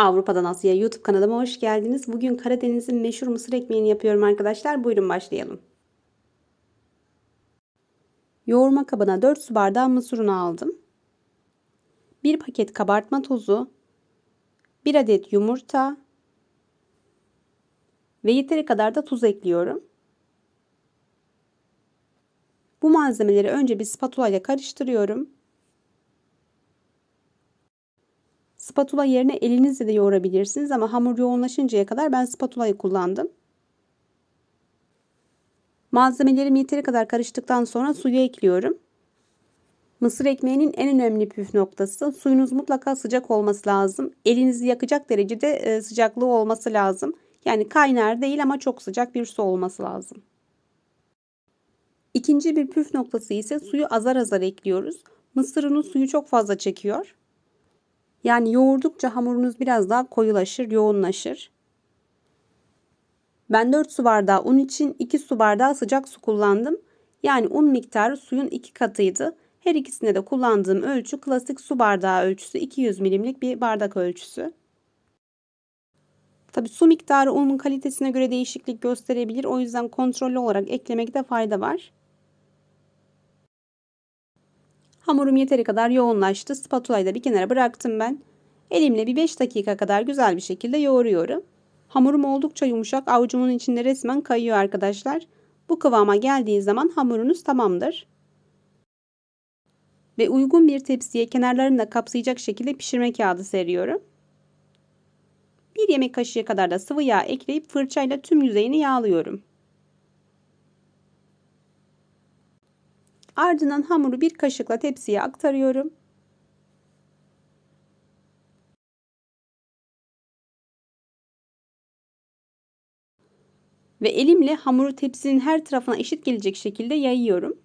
Avrupa'dan Asya'ya YouTube kanalıma hoş geldiniz. Bugün Karadeniz'in meşhur mısır ekmeğini yapıyorum arkadaşlar. Buyurun başlayalım. Yoğurma kabına 4 su bardağı mısır unu aldım. 1 paket kabartma tozu, 1 adet yumurta ve yeteri kadar da tuz ekliyorum. Bu malzemeleri önce bir spatula ile karıştırıyorum. Spatula yerine elinizle de yoğurabilirsiniz ama hamur yoğunlaşıncaya kadar ben spatulayı kullandım. Malzemelerim yeteri kadar karıştıktan sonra suyu ekliyorum. Mısır ekmeğinin en önemli püf noktası suyunuz mutlaka sıcak olması lazım. Elinizi yakacak derecede sıcaklığı olması lazım. Yani kaynar değil ama çok sıcak bir su olması lazım. İkinci bir püf noktası ise suyu azar azar ekliyoruz. Mısır suyu çok fazla çekiyor. Yani yoğurdukça hamurunuz biraz daha koyulaşır, yoğunlaşır. Ben 4 su bardağı un için 2 su bardağı sıcak su kullandım. Yani un miktarı suyun 2 katıydı. Her ikisinde de kullandığım ölçü klasik su bardağı ölçüsü 200 milimlik bir bardak ölçüsü. Tabi su miktarı unun kalitesine göre değişiklik gösterebilir. O yüzden kontrollü olarak eklemekte fayda var. Hamurum yeteri kadar yoğunlaştı. Spatulayı da bir kenara bıraktım ben. Elimle bir 5 dakika kadar güzel bir şekilde yoğuruyorum. Hamurum oldukça yumuşak. Avucumun içinde resmen kayıyor arkadaşlar. Bu kıvama geldiği zaman hamurunuz tamamdır. Ve uygun bir tepsiye kenarlarını da kapsayacak şekilde pişirme kağıdı seriyorum. Bir yemek kaşığı kadar da sıvı yağ ekleyip fırçayla tüm yüzeyini yağlıyorum. Ardından hamuru bir kaşıkla tepsiye aktarıyorum. Ve elimle hamuru tepsinin her tarafına eşit gelecek şekilde yayıyorum.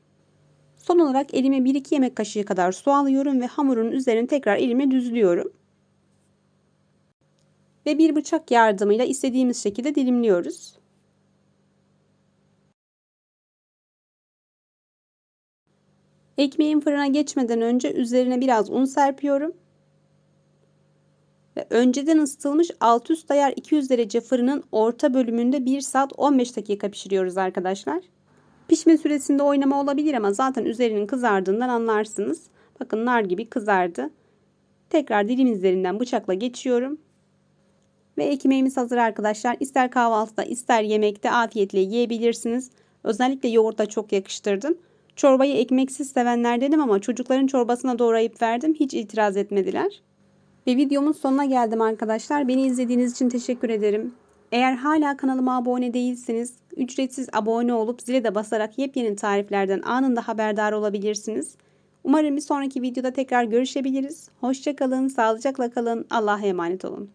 Son olarak elime 1-2 yemek kaşığı kadar su alıyorum ve hamurun üzerine tekrar elime düzlüyorum. Ve bir bıçak yardımıyla istediğimiz şekilde dilimliyoruz. Ekmeğin fırına geçmeden önce üzerine biraz un serpiyorum. Ve önceden ısıtılmış alt üst ayar 200 derece fırının orta bölümünde 1 saat 15 dakika pişiriyoruz arkadaşlar. Pişme süresinde oynama olabilir ama zaten üzerinin kızardığından anlarsınız. Bakın nar gibi kızardı. Tekrar dilim üzerinden bıçakla geçiyorum. Ve ekmeğimiz hazır arkadaşlar. İster kahvaltıda ister yemekte afiyetle yiyebilirsiniz. Özellikle yoğurda çok yakıştırdım. Çorbayı ekmeksiz sevenlerdenim ama çocukların çorbasına doğrayıp verdim. Hiç itiraz etmediler. Ve videomun sonuna geldim arkadaşlar. Beni izlediğiniz için teşekkür ederim. Eğer hala kanalıma abone değilseniz ücretsiz abone olup zile de basarak yepyeni tariflerden anında haberdar olabilirsiniz. Umarım bir sonraki videoda tekrar görüşebiliriz. Hoşçakalın, sağlıcakla kalın, Allah'a emanet olun.